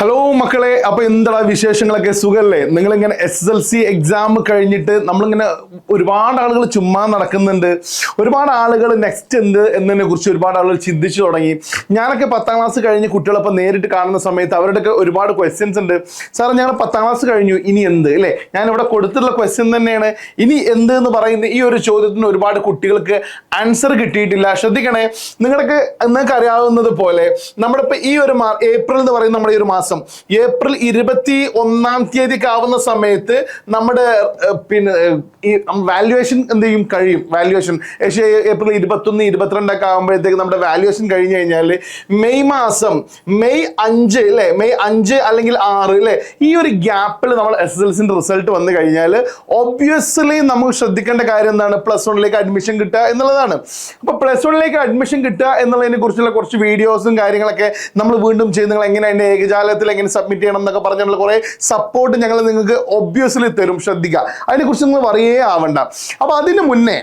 Hello മക്കളെ. അപ്പൊ എന്താ വിശേഷങ്ങളൊക്കെ? സുഖല്ലേ? നിങ്ങളിങ്ങനെ എസ് എൽ സി എക്സാം കഴിഞ്ഞിട്ട് നമ്മളിങ്ങനെ ഒരുപാട് ആളുകൾ ചുമ്മാ നടക്കുന്നുണ്ട്. ഒരുപാട് ആളുകൾ നെക്സ്റ്റ് എന്ത് എന്നതിനെ കുറിച്ച് ഒരുപാട് ആളുകൾ ചിന്തിച്ചു തുടങ്ങി. ഞാനൊക്കെ പത്താം ക്ലാസ് കഴിഞ്ഞ് കുട്ടികളൊപ്പം നേരിട്ട് കാണുന്ന സമയത്ത് അവരുടെയൊക്കെ ഒരുപാട് ക്വസ്റ്റ്യൻസ് ഉണ്ട്. സാറേ ഞങ്ങൾ പത്താം ക്ലാസ് കഴിഞ്ഞു. ഇനി എന്ത്? അല്ലേ ഞാൻ ഇവിടെ കൊടുത്തിട്ടുള്ള ക്വസ്റ്റ്യൻ തന്നെയാണ്. ഇനി എന്ത് എന്ന് പറയുന്ന ഈ ഒരു ചോദ്യത്തിന് ഒരുപാട് കുട്ടികൾക്ക് ആൻസർ കിട്ടിയിട്ടില്ല. ശ്രദ്ധിക്കണേ. നിങ്ങൾക്ക് നിങ്ങൾക്ക് അറിയാവുന്നത് പോലെ നമ്മുടെ ഇപ്പൊ ഈ ഒരു ഏപ്രിൽ എന്ന് പറയുന്ന നമ്മുടെ ഈ ഒരു മാസം ഏപ്രിൽ ഇരുപത്തി ഒന്നാം തീയതിക്ക് ആവുന്ന സമയത്ത് നമ്മുടെ പിന്നെ ഈ വാല്യുവേഷൻ എന്ത് ചെയ്യും? കഴിയും. വാല്യുവേഷൻ പക്ഷേ ഏപ്രിൽ ഇരുപത്തൊന്ന് ഇരുപത്തിരണ്ടൊക്കെ ആകുമ്പോഴത്തേക്ക് നമ്മുടെ വാല്യുവേഷൻ കഴിഞ്ഞു കഴിഞ്ഞാൽ മെയ് മാസം മെയ് അഞ്ച് അല്ലേ മെയ് അഞ്ച് അല്ലെങ്കിൽ ആറ് അല്ലേ ഈ ഒരു ഗ്യാപ്പിൽ നമ്മൾ എസ് എൽ സിന്റെ റിസൾട്ട് വന്നു കഴിഞ്ഞാൽ ഒബ്വിയസ്ലി നമുക്ക് ശ്രദ്ധിക്കേണ്ട കാര്യം എന്താണ്? പ്ലസ് വണ്ണിലേക്ക് അഡ്മിഷൻ കിട്ടുക എന്നുള്ളതാണ്. അപ്പൊ പ്ലസ് വണ്ണിലേക്ക് അഡ്മിഷൻ കിട്ടുക എന്നുള്ളതിനെ കുറിച്ചുള്ള കുറച്ച് വീഡിയോസും കാര്യങ്ങളൊക്കെ നമ്മൾ വീണ്ടും ചെയ്ത് നിങ്ങൾ എങ്ങനെ അതിന്റെ ഏകജാലത്തിൽ എങ്ങനെ സബ്മിറ്റ് ചെയ്യണം എന്നൊക്കെ പറഞ്ഞുള്ള കുറെ സപ്പോർട്ട് ഞങ്ങൾ നിങ്ങൾക്ക് ഒബ്വിയസ്ലി തരും. ശ്രദ്ധിക്കുക. അതിനെക്കുറിച്ച് നിങ്ങൾ പറയേ ആവണ്ട. അപ്പൊ അതിന് മുന്നേ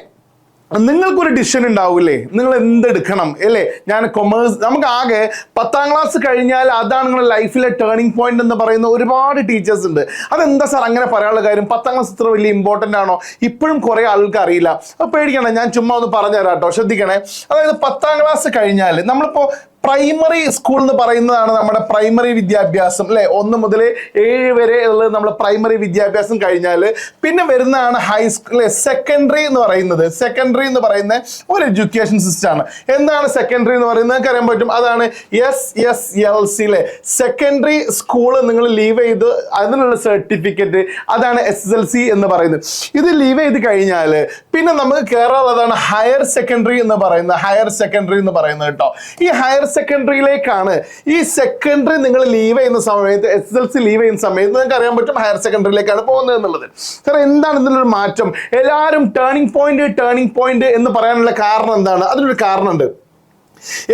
നിങ്ങൾക്കൊരു ഡിഷൻ ഉണ്ടാവില്ലേ? നിങ്ങൾ എന്തെടുക്കണം? അല്ലേ? ഞാൻ കൊമേഴ്സ് നമുക്ക് ആകെ പത്താം ക്ലാസ് കഴിഞ്ഞാൽ അതാണ് നിങ്ങളുടെ ലൈഫിലെ ടേണിംഗ് പോയിന്റ് എന്ന് പറയുന്ന ഒരുപാട് ടീച്ചേഴ്സ് ഉണ്ട്. അതെന്താ സാർ അങ്ങനെ പറയാനുള്ള കാര്യം? പത്താം ക്ലാസ് ഇത്ര വലിയ ഇമ്പോർട്ടന്റ് ആണോ? ഇപ്പോഴും കുറേ ആൾക്ക് അറിയില്ല. അപ്പോൾ പേടിക്കണേ ഞാൻ ചുമ്മാ ഒന്ന് പറഞ്ഞു കേട്ടോ ശ്രദ്ധിക്കണേ. അതായത് പത്താം ക്ലാസ് കഴിഞ്ഞാൽ നമ്മളിപ്പോൾ പ്രൈമറി സ്കൂൾ എന്ന് പറയുന്നതാണ് നമ്മുടെ പ്രൈമറി വിദ്യാഭ്യാസം അല്ലെ? ഒന്ന് മുതൽ ഏഴ് വരെ ഉള്ളത് നമ്മൾ പ്രൈമറി വിദ്യാഭ്യാസം കഴിഞ്ഞാൽ പിന്നെ വരുന്നതാണ് ഹൈസ്കൂൾ അല്ലെ? സെക്കൻഡറി എന്ന് പറയുന്നത്. സെക്കൻഡറി എന്ന് പറയുന്ന ഒരു എഡ്യൂക്കേഷൻ സിസ്റ്റം ആണ്. എന്താണ് സെക്കൻഡറി എന്ന് പറയുന്നത്? നിങ്ങൾക്ക് അറിയാൻ പറ്റും. അതാണ് എസ് എസ് എൽ സി അല്ലെ? സെക്കൻഡറി സ്കൂൾ നിങ്ങൾ ലീവ് ചെയ്ത് അതിനുള്ള സർട്ടിഫിക്കറ്റ് അതാണ് എസ് എസ് എൽ സി എന്ന് പറയുന്നത്. ഇത് ലീവ് ചെയ്ത് കഴിഞ്ഞാൽ പിന്നെ നമുക്ക് കയറാനുള്ളതാണ് ഹയർ സെക്കൻഡറി എന്ന് പറയുന്നത്. ഹയർ സെക്കൻഡറി എന്ന് പറയുന്നത് കേട്ടോ. ഈ ഹയർ സെക്കൻഡറിയിലേക്കാണ് ഈ സെക്കൻഡറി നിങ്ങൾ ലീവ് ചെയ്യുന്ന സമയത്ത് എസ് എൽ സി ലീവ് ചെയ്യുന്ന സമയത്ത് നിങ്ങൾക്ക് അറിയാൻ പറ്റും ഹയർ സെക്കൻഡറിയിലേക്കാണ് പോകുന്നത് എന്നുള്ളത്. സാർ എന്താണ് ഇതിലൊരു മാറ്റം? എല്ലാവരും ടേണിംഗ് പോയിന്റ് ടേണിംഗ് പോയിന്റ് എന്ന് പറയാനുള്ള കാരണം എന്താണ്? അതിനൊരു കാരണമുണ്ട്.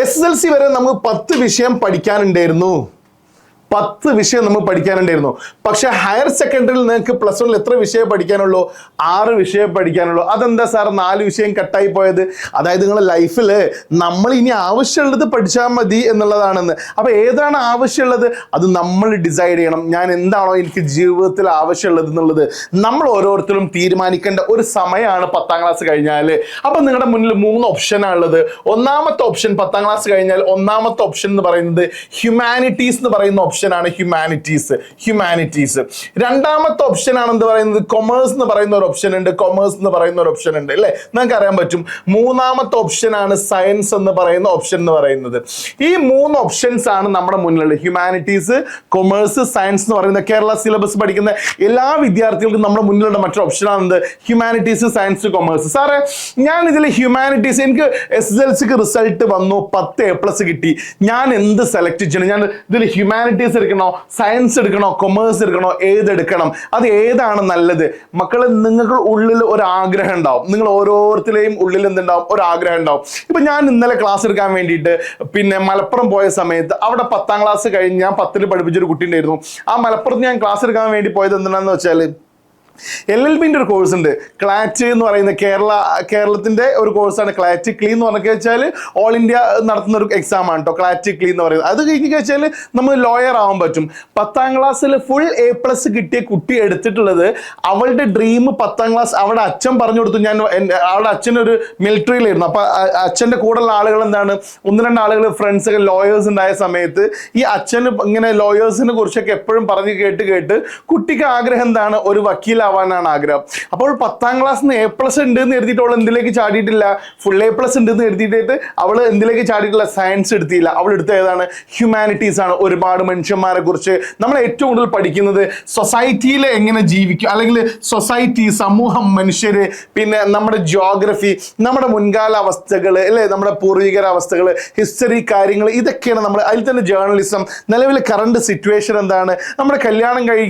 എസ് എസ് എൽ സി വരെ നമുക്ക് പത്ത് വിഷയം പഠിക്കാനുണ്ടായിരുന്നു. പത്ത് വിഷയം നമ്മൾ പഠിക്കാനുണ്ടായിരുന്നു. പക്ഷെ ഹയർ സെക്കൻഡറിയിൽ നിങ്ങൾക്ക് പ്ലസ് വണ്ണിൽ എത്ര വിഷയം പഠിക്കാനുള്ളൂ? ആറ് വിഷയം പഠിക്കാനുള്ളൂ. അതെന്താ സാർ നാല് വിഷയം കട്ടായി പോയത്. അതായത് നിങ്ങളുടെ ലൈഫിൽ നമ്മൾ ഇനി ആവശ്യമുള്ളത് പഠിച്ചാൽ മതി എന്നുള്ളതാണെന്ന്. അപ്പൊ ഏതാണ് ആവശ്യമുള്ളത്? അത് നമ്മൾ ഡിസൈഡ് ചെയ്യണം. ഞാൻ എന്താണോ എനിക്ക് ജീവിതത്തിൽ ആവശ്യമുള്ളത് എന്നുള്ളത്. നമ്മൾ ഓരോരുത്തരും തീരുമാനിക്കേണ്ട ഒരു സമയമാണ് പത്താം ക്ലാസ് കഴിഞ്ഞാൽ. അപ്പൊ നിങ്ങളുടെ മുന്നിൽ മൂന്ന് ഓപ്ഷനാണ് ഉള്ളത്. ഒന്നാമത്തെ ഓപ്ഷൻ പത്താം ക്ലാസ് കഴിഞ്ഞാൽ ഒന്നാമത്തെ ഓപ്ഷൻ എന്ന് പറയുന്നത് ഹ്യൂമാനിറ്റീസ് എന്ന് പറയുന്ന ഓപ്ഷനാണ് ഹ്യൂമാനിറ്റീസ് ഹ്യൂമാനിറ്റീസ് രണ്ടാമത്തെ ഓപ്ഷൻ ആണ് എന്ത് പറയുന്നത്? കൊമേഴ്സ് എന്ന് പറയുന്ന ഒരു ഓപ്ഷൻ ഉണ്ട്. കൊമേഴ്സ് എന്ന് പറയുന്ന ഒരു ഓപ്ഷൻ ഉണ്ട്. അല്ലേ? നമുക്ക് അറിയാൻ പറ്റും. മൂന്നാമത്തെ ഓപ്ഷൻ ആണ് സയൻസ് എന്ന് പറയുന്ന ഓപ്ഷൻ എന്ന് പറയുന്നത്. ഈ മൂന്ന് ഓപ്ഷൻസ് ആണ് നമ്മുടെ മുന്നിലുള്ളത്. ഹ്യൂമാനിറ്റീസ് കൊമേഴ്സ് സയൻസ് എന്ന് പറയുന്ന കേരള സിലബസ് പഠിക്കുന്ന എല്ലാ വിദ്യാർത്ഥികൾക്കും നമ്മുടെ മുന്നിലുള്ള മറ്റൊരു ഓപ്ഷനാണ് എന്ത്? ഹ്യൂമാനിറ്റീസ് സയൻസ് കൊമേഴ്സ് സാറേ ഞാൻ ഇതിൽ ഹ്യൂമാനിറ്റീസ് എനിക്ക് എസ് എസ് എൽ സിക്ക് റിസൾട്ട് വന്നു. പത്ത് എ പ്ലസ് കിട്ടി. ഞാൻ എന്ത് സെലക്ട് ചെയ്യണം? ഞാൻ ഇതിൽ ഹ്യൂമാനിറ്റീസ് എടുക്കണോ? സയൻസ് എടുക്കണോ? കൊമേഴ്സ് എടുക്കണോ? ഏതെടുക്കണം? അത് ഏതാണ് നല്ലത്? മക്കളെ നിങ്ങൾക്ക് ഉള്ളിൽ ഒരു ആഗ്രഹം ഉണ്ടാവും. നിങ്ങൾ ഓരോരുത്തരെയും ഉള്ളിൽ എന്തുണ്ടാവും? ഒരു ആഗ്രഹം ഉണ്ടാവും. ഇപ്പൊ ഞാൻ ഇന്നലെ ക്ലാസ് എടുക്കാൻ വേണ്ടിയിട്ട് പിന്നെ മലപ്പുറം പോയ സമയത്ത് അവിടെ പത്താം ക്ലാസ് കഴിഞ്ഞ് ഞാൻ പത്തിൽ പഠിപ്പിച്ചൊരു കുട്ടി ഉണ്ടായിരുന്നു. ആ മലപ്പുറത്ത് ഞാൻ ക്ലാസ് എടുക്കാൻ വേണ്ടി പോയത് എന്തിനാന്ന് വെച്ചാൽ എൽ എൽ ബിന്റെ ഒരു കോഴ്സ് ഉണ്ട്. ക്ലാറ്റ് എന്ന് പറയുന്ന കേരള കേരളത്തിന്റെ ഒരു കോഴ്സാണ് ക്ലാറ്റ് ക്ലീ എന്ന് പറഞ്ഞൊക്കെ വെച്ചാൽ ഓൾ ഇന്ത്യ നടത്തുന്ന ഒരു എക്സാം ആണ് കേട്ടോ ക്ലാറ്റ് ക്ലീ എന്ന് പറയുന്നത്. അത് കഴിഞ്ഞ് വെച്ചാൽ നമ്മൾ ലോയർ ആവാൻ പറ്റും. പത്താം ക്ലാസ്സിൽ ഫുൾ എ പ്ലസ് കിട്ടിയ കുട്ടി എടുത്തിട്ടുള്ളത് അവളുടെ ഡ്രീം പത്താം ക്ലാസ് അവിടെ അച്ഛൻ പറഞ്ഞു കൊടുത്തു. ഞാൻ അവളുടെ അച്ഛൻ ഒരു മിലിറ്ററിയിലായിരുന്നു അപ്പൊ അച്ഛന്റെ കൂടെയുള്ള ആളുകൾ എന്താണ്? ഒന്ന് രണ്ട് ആളുകൾ ഫ്രണ്ട്സ് ഒക്കെ ലോയേഴ്സ് ഉണ്ടായ സമയത്ത് ഈ അച്ഛന് ഇങ്ങനെ ലോയേഴ്സിനെ കുറിച്ചൊക്കെ എപ്പോഴും പറഞ്ഞ് കേട്ട് കേട്ട് കുട്ടിക്ക് ആഗ്രഹം എന്താണ്? ഒരു വക്കീലാവാനാണ് ആഗ്രഹം. അപ്പോൾ പത്താം ക്ലാസ്സിന് എ പ്ലസ് ഉണ്ട് എന്ന് എഴുതിയിട്ട് അവൾ എന്തിലേക്ക് ചാടിയിട്ടില്ല? ഫുൾ എ പ്ലസ് ഉണ്ട് എന്ന് എഴുതിയിട്ട് അവൾ എന്തിലേക്ക് ചാടിയിട്ടില്ല? സയൻസ് എടുത്തില്ല അവൾ എടുത്ത ഏതാണ്? ഹ്യൂമാനിറ്റീസ് ആണ്. ഒരുപാട് മനുഷ്യന്മാരെ കുറിച്ച് നമ്മൾ ഏറ്റവും കൂടുതൽ പഠിക്കുന്നത് സൊസൈറ്റിയിൽ എങ്ങനെ ജീവിക്കും? അല്ലെങ്കിൽ സൊസൈറ്റി സമൂഹം മനുഷ്യര് പിന്നെ നമ്മുടെ ജോഗ്രഫി നമ്മുടെ മുൻകാല അവസ്ഥകൾ അല്ലേ? നമ്മുടെ പൂർവികര അവസ്ഥകൾ ഹിസ്റ്ററി കാര്യങ്ങൾ ഇതൊക്കെയാണ് നമ്മൾ അതിൽ തന്നെ ജേർണലിസം നിലവിലെ കറണ്ട് സിറ്റുവേഷൻ എന്താണ്? നമ്മുടെ കല്യാണം കഴി